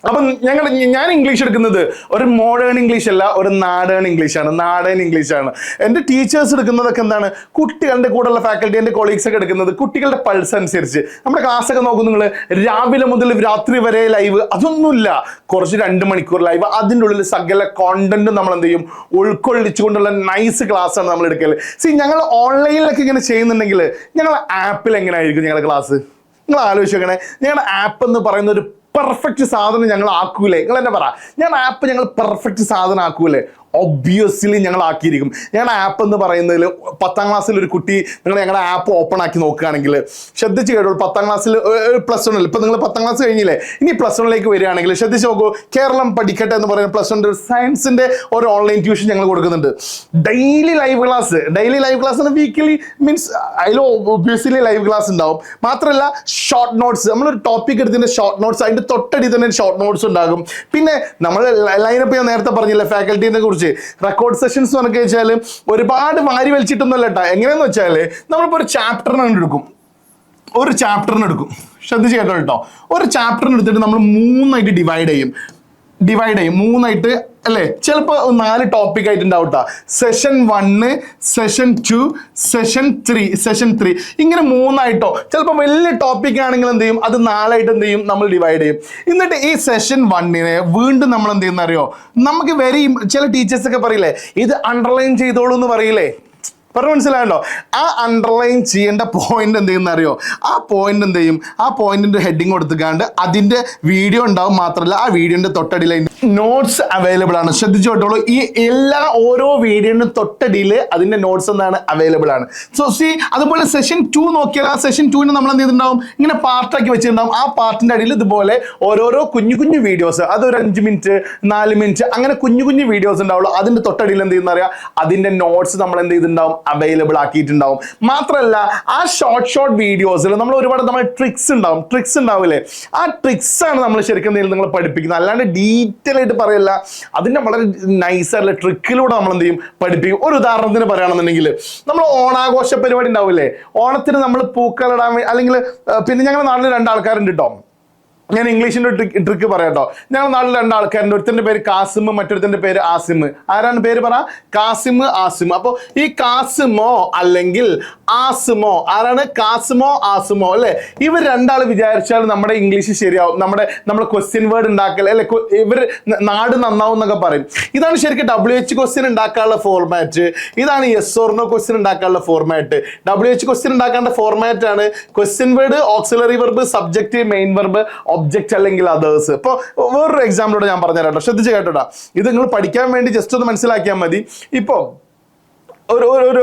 അപ്പം ഞങ്ങൾ ഞാൻ ഇംഗ്ലീഷ് എടുക്കുന്നത് ഒരു മോഡേൺ ഇംഗ്ലീഷ് അല്ല ഒരു നാടേൺ ഇംഗ്ലീഷാണ് നാടൻ ആണ്. എന്റെ ടീച്ചേഴ്സ് എടുക്കുന്നതൊക്കെ എന്താണ്? കുട്ടികളുടെ കൂടെയുള്ള ഫാക്കൽറ്റി എന്റെ കൊളീഗ്സ് ഒക്കെ എടുക്കുന്നത് കുട്ടികളുടെ പൾസ് അനുസരിച്ച്. നമ്മുടെ ക്ലാസ് ഒക്കെ നോക്കും നിങ്ങൾ രാവിലെ മുതൽ രാത്രി വരെ ലൈവ് അതൊന്നുമില്ല. കുറച്ച് രണ്ട് മണിക്കൂർ ലൈവ് അതിന്റെ ഉള്ളിൽ സകല കോണ്ടന്റും നമ്മൾ എന്ത് ചെയ്യും? ഉൾക്കൊള്ളിച്ചുകൊണ്ടുള്ള നൈസ് ക്ലാസ് ആണ് നമ്മൾ എടുക്കൽ സി ഞങ്ങൾ ഓൺലൈനിലൊക്കെ ഇങ്ങനെ ചെയ്യുന്നുണ്ടെങ്കിൽ ഞങ്ങൾ ആപ്പിൽ എങ്ങനെയായിരിക്കും ഞങ്ങളുടെ ക്ലാസ് നിങ്ങൾ ആലോചിച്ച് നോക്കണേ. ഞങ്ങളുടെ ആപ്പ് എന്ന് പറയുന്ന ഒരു പെർഫെക്റ്റ് സാധനം ഞങ്ങൾ ആക്കൂലേ? നിങ്ങൾ എന്നെ പറ. ഞാൻ ആപ്പ് ഞങ്ങൾ പെർഫെക്റ്റ് സാധനം ആക്കൂലേ? ഒബ്വിയസ്ലി ഞങ്ങൾ ആക്കിയിരിക്കും. ഞങ്ങളുടെ ആപ്പ് എന്ന് പറയുന്നതിൽ പത്താം ക്ലാസ്സിൽ ഒരു കുട്ടി നിങ്ങൾ ഞങ്ങളുടെ ആപ്പ് ഓപ്പൺ ആക്കി നോക്കുകയാണെങ്കിൽ ശ്രദ്ധിച്ച് കേട്ടോളൂ പത്താം ക്ലാസ്സിൽ പ്ലസ് വണ്ണിൽ ഇപ്പം നിങ്ങൾ പത്താം ക്ലാസ് കഴിഞ്ഞില്ലേ? ഇനി പ്ലസ് വണ്ണിലേക്ക് വരികയാണെങ്കിൽ ശ്രദ്ധിച്ച് നോക്കൂ കേരളം പഠിക്കട്ടെ എന്ന് പറയുന്ന പ്ലസ് വൺ സയൻസിന്റെ ഒരു ഓൺലൈൻ ട്യൂഷൻ ഞങ്ങൾ കൊടുക്കുന്നുണ്ട്. Daily live class daily live class എന്ന് വീക്കിലി മീൻസ് അതിൽ ഒബ്വിയസ്ലി ലൈവ് ക്ലാസ് ഉണ്ടാവും. മാത്രമല്ല ഷോർട്ട് നോട്ട്സ് നമ്മളൊരു ടോപ്പിക് എടുത്തിന്റെ ഷോർട്ട് നോട്ട്സ് അതിന്റെ തൊട്ടടി തന്നെ ഷോർട്ട് നോട്ട്സ് ഉണ്ടാകും. പിന്നെ നമ്മൾ ലൈനപ്പ് ഞാൻ നേരത്തെ പറഞ്ഞില്ല ഫാക്കൽറ്റീനെ കുറിച്ച്? റെക്കോർഡ് സെഷൻസ് എന്നൊക്കെ വെച്ചാൽ ഒരുപാട് വാരി വലിച്ചിട്ടൊന്നുമല്ല കേട്ടോ എങ്ങനെയെന്ന് വെച്ചാൽ നമ്മളിപ്പോൾ ഒരു ചാപ്റ്ററിനാണ് എടുക്കും. ഒരു ചാപ്റ്ററിന് എടുക്കും. ശ്രദ്ധിച്ച് കേട്ടോ കേട്ടോ ഒരു ചാപ്റ്ററിന് എടുത്തിട്ട് നമ്മൾ മൂന്നായിട്ട് ഡിവൈഡ് ചെയ്യും. ഡിവൈഡ് ചെയ്യും. മൂന്നായിട്ട് അല്ലേ? ചിലപ്പോൾ നാല് ടോപ്പിക് ആയിട്ട് കേട്ടോ session one session two session three session three ഇങ്ങനെ മൂന്നായിട്ടോ. ചിലപ്പോൾ വലിയ ടോപ്പിക് ആണെങ്കിൽ എന്ത് ചെയ്യും? അത് നാലായിട്ട് എന്ത് ചെയ്യും? നമ്മൾ ഡിവൈഡ് ചെയ്യും. എന്നിട്ട് ഈ സെഷൻ വണ്ണിനെ വീണ്ടും നമ്മൾ എന്ത് ചെയ്യുന്ന അറിയോ നമുക്ക് വെരി ചില ടീച്ചേഴ്സ് ഒക്കെ പറയില്ലേ ഇത് അണ്ടർലൈൻ ചെയ്തോളൂ എന്ന് പറയില്ലേ? പറഞ്ഞു മനസ്സിലായല്ലോ. ആ അണ്ടർലൈൻ ചെയ്യേണ്ട പോയിന്റ് എന്ത് ചെയ്യുന്ന അറിയോ? ആ പോയിന്റ് എന്ത് ചെയ്യും? ആ പോയിന്റിന്റെ ഹെഡിങ് കൊടുത്തുകാണ്ട് അതിന്റെ വീഡിയോ ഉണ്ടാവും മാത്രമല്ല ആ വീഡിയോന്റെ തൊട്ടടിയിൽ നോട്ട്സ് അവൈലബിൾ ആണ്. ശ്രദ്ധിച്ചു കേട്ടോളൂ. ഈ എല്ലാ ഓരോ വീഡിയോന്റെ തൊട്ടടിയിൽ അതിന്റെ നോട്ട്സ് എന്താണ്? അവൈലബിൾ ആണ്. സോ സി അതുപോലെ സെഷൻ ടു നോക്കിയാൽ ആ സെഷൻ ടുവിന് നമ്മൾ എന്ത് ചെയ്തിട്ടുണ്ടാവും? ഇങ്ങനെ പാർട്ടാക്കി വെച്ചിട്ടുണ്ടാവും. ആ പാർട്ടിന്റെ അടിയിൽ ഇതുപോലെ ഓരോരോ കുഞ്ഞു കുഞ്ഞു വീഡിയോസ് അതൊരു അഞ്ച് മിനിറ്റ് നാല് മിനിറ്റ് അങ്ങനെ കുഞ്ഞു കുഞ്ഞു വീഡിയോസ് ഉണ്ടാവുള്ളൂ. അതിന്റെ തൊട്ടടിയിൽ എന്ത് ചെയ്യുന്ന അറിയാം? അതിന്റെ നോട്ട്സ് നമ്മൾ എന്ത് ചെയ്തിട്ടുണ്ടാവും? അവൈലബിൾ ആക്കിയിട്ടുണ്ടാവും. മാത്രമല്ല ആ ഷോർട്ട് ഷോർട്ട് വീഡിയോസിൽ നമ്മൾ ഒരുപാട് നമ്മൾ ട്രിക്സ് ഉണ്ടാവും. ട്രിക്സ് ഉണ്ടാവില്ലേ? ആ ട്രിക്സ് ആണ് നമ്മൾ ശരിക്കും നിങ്ങൾ പഠിപ്പിക്കുന്നത്. അല്ലാണ്ട് ഡീറ്റെയിൽ ആയിട്ട് പറയല്ല. അതിന്റെ വളരെ നൈസ് ആയിട്ടുള്ള ട്രിക്കിലൂടെ നമ്മൾ എന്ത് ചെയ്യും? പഠിപ്പിക്കും. ഒരു ഉദാഹരണത്തിന് പറയുകയാണെന്നുണ്ടെങ്കിൽ നമ്മൾ ഓണാഘോഷ പരിപാടി ഉണ്ടാവില്ലേ? ഓണത്തിന് നമ്മൾ പൂക്കളിടാൻ അല്ലെങ്കിൽ പിന്നെ ഞങ്ങളുടെ നാട്ടിൽ രണ്ടാൾക്കാരുണ്ട് കേട്ടോ ഞാൻ ഇംഗ്ലീഷിന്റെ ട്രിക്ക് ട്രിക്ക് പറയാട്ടോ. ഞങ്ങൾ നാട്ടിൽ രണ്ടാൾക്കാരുണ്ട്. ഒരുത്തിന്റെ പേര് കാസിം മറ്റൊരുത്തിന്റെ പേര് ആസിം ആരാണ് പേര് പറ? കാസിം ആസിം അപ്പോൾ ഈ കാസിമോ അല്ലെങ്കിൽ ആസിമോ ആരാണ്? കാസിമോ ആസിമോ അല്ലെ? ഇവർ രണ്ടാൾ വിചാരിച്ചാൽ നമ്മുടെ ഇംഗ്ലീഷ് ശരിയാവും. നമ്മുടെ നമ്മുടെ ക്വസ്റ്റ്യൻ വേർഡ് ഉണ്ടാക്കൽ അല്ലെ? ഇവർ നാട് നന്നാവും എന്നൊക്കെ പറയും. ഇതാണ് ശരിക്കും ഡബ്ല്യു എച്ച് ക്വസ്റ്റ്യൻ ഉണ്ടാക്കാനുള്ള ഫോർമാറ്റ് ഇതാണ് യെസ് ഓർണോ ക്വസ്റ്റ്യൻ ഉണ്ടാക്കാനുള്ള ഫോർമാറ്റ് ഡബ്ല്യു എച്ച് ക്വസ്റ്റ്യൻ ഉണ്ടാക്കേണ്ട ഫോർമാറ്റ് ആണ്. Question word auxiliary verb subject main verb object അല്ലെങ്കിൽ അതേഴ്സ് ഇപ്പോൾ വേറൊരു എക്സാമ്പിളോട് ഞാൻ പറഞ്ഞുതരാം കേട്ടോ. ശ്രദ്ധിച്ച് കേട്ടോടാ. ഇത് നിങ്ങൾ പഠിക്കാൻ വേണ്ടി ജസ്റ്റ് ഒന്ന് മനസ്സിലാക്കിയാൽ മതി. ഇപ്പോൾ ഒരു ഒരു ഒരു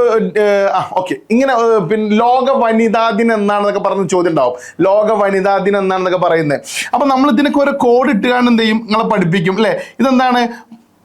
ആ ഓക്കെ ഇങ്ങനെ പിന്നെ ലോക വനിതാ ദിനം എന്നാണെന്നൊക്കെ പറഞ്ഞ ചോദ്യം ഉണ്ടാവും. ലോക വനിതാ ദിനം എന്നാണെന്നൊക്കെ പറയുന്നത്. അപ്പൊ നമ്മൾ ഇതിനൊക്കെ ഒരു കോഡ് ഇട്ടുകാണ്ട് എന്ത് ചെയ്യും? നിങ്ങളെ പഠിപ്പിക്കും അല്ലെ? ഇതെന്താണ്?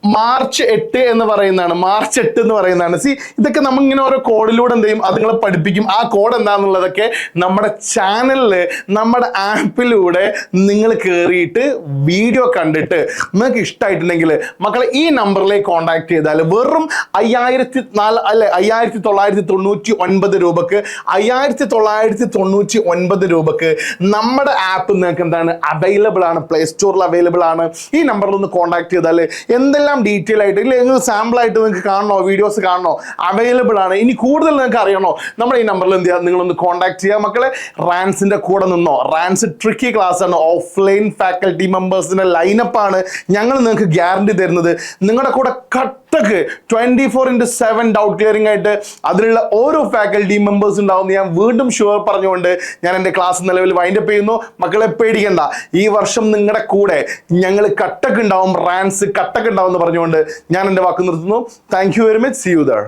മാർച്ച് എട്ട് എന്ന് പറയുന്നതാണ് മാർച്ച് എട്ട് എന്ന് പറയുന്നതാണ്. സി ഇതൊക്കെ നമ്മൾ ഇങ്ങനെ ഓരോ കോഡിലൂടെ എന്ത് ചെയ്യും? അത് നിങ്ങളെ പഠിപ്പിക്കും. ആ കോഡ് എന്താണെന്നുള്ളതൊക്കെ നമ്മുടെ ചാനലിൽ നമ്മുടെ ആപ്പിലൂടെ നിങ്ങൾ കയറിയിട്ട് വീഡിയോ കണ്ടിട്ട് നിങ്ങൾക്ക് ഇഷ്ടമായിട്ടുണ്ടെങ്കിൽ മക്കളെ ഈ നമ്പറിലേക്ക് കോൺടാക്ട് ചെയ്താൽ വെറും അയ്യായിരത്തി നാല് അല്ലെ അയ്യായിരത്തി തൊള്ളായിരത്തി തൊണ്ണൂറ്റി ഒൻപത് രൂപക്ക് അയ്യായിരത്തി തൊള്ളായിരത്തി തൊണ്ണൂറ്റി ഒൻപത് രൂപക്ക് നമ്മുടെ ആപ്പ് നിങ്ങൾക്ക് എന്താണ്? അവൈലബിൾ ആണ്. പ്ലേ സ്റ്റോറിൽ അവൈലബിൾ ആണ്. ഈ നമ്പറിൽ ഒന്ന് കോൺടാക്ട് ചെയ്താൽ എന്തെല്ലാം ഡീറ്റെയിൽ ആയിട്ട് ഇല്ല നിങ്ങൾ സാമ്പിൾ ആയിട്ട് നിങ്ങൾക്ക് കാണണോ വീഡിയോസ് കാണണോ? അവൈലബിൾ ആണ്. ഇനി കൂടുതൽ നിങ്ങൾക്ക് അറിയണോ? നമ്മുടെ ഈ നമ്പറിൽ എന്ത് ചെയ്യുക നിങ്ങളൊന്ന് കോൺടാക്ട് ചെയ്യുക മക്കളെ റാൻസിന്റെ കൂടെ നിന്നോ? റാൻസ് ട്രിക്കി ക്ലാസ് ആണ്. ഓഫ്ലൈൻ ഫാക്കൽറ്റി മെമ്പേഴ്സിന്റെ ലൈനപ്പ് ആണ്. ഞങ്ങൾ നിങ്ങൾക്ക് ഗ്യാരണ്ടി തരുന്നത്. നിങ്ങളുടെ കൂടെ കട്ടക്ക് twenty four into seven doubt clearing ആയിട്ട് അതിലുള്ള ഓരോ ഫാക്കൽറ്റി മെമ്പേഴ്സ് ഉണ്ടാവും ഞാൻ വീണ്ടും ഷുവർ പറഞ്ഞുകൊണ്ട് ഞാൻ എന്റെ ക്ലാസ് നിലവിൽ വൈൻഡപ്പ് ചെയ്യുന്നു. മക്കളെ പേടിക്കണ്ട. ഈ വർഷം നിങ്ങളുടെ കൂടെ ഞങ്ങൾ കട്ടക്ക് ഉണ്ടാവും റാൻസ് കട്ടക്ക് ഉണ്ടാവും എന്ന് പറഞ്ഞുകൊണ്ട് ഞാൻ എന്റെ വാക്ക് നിർത്തുന്നു. Thank you very much see you there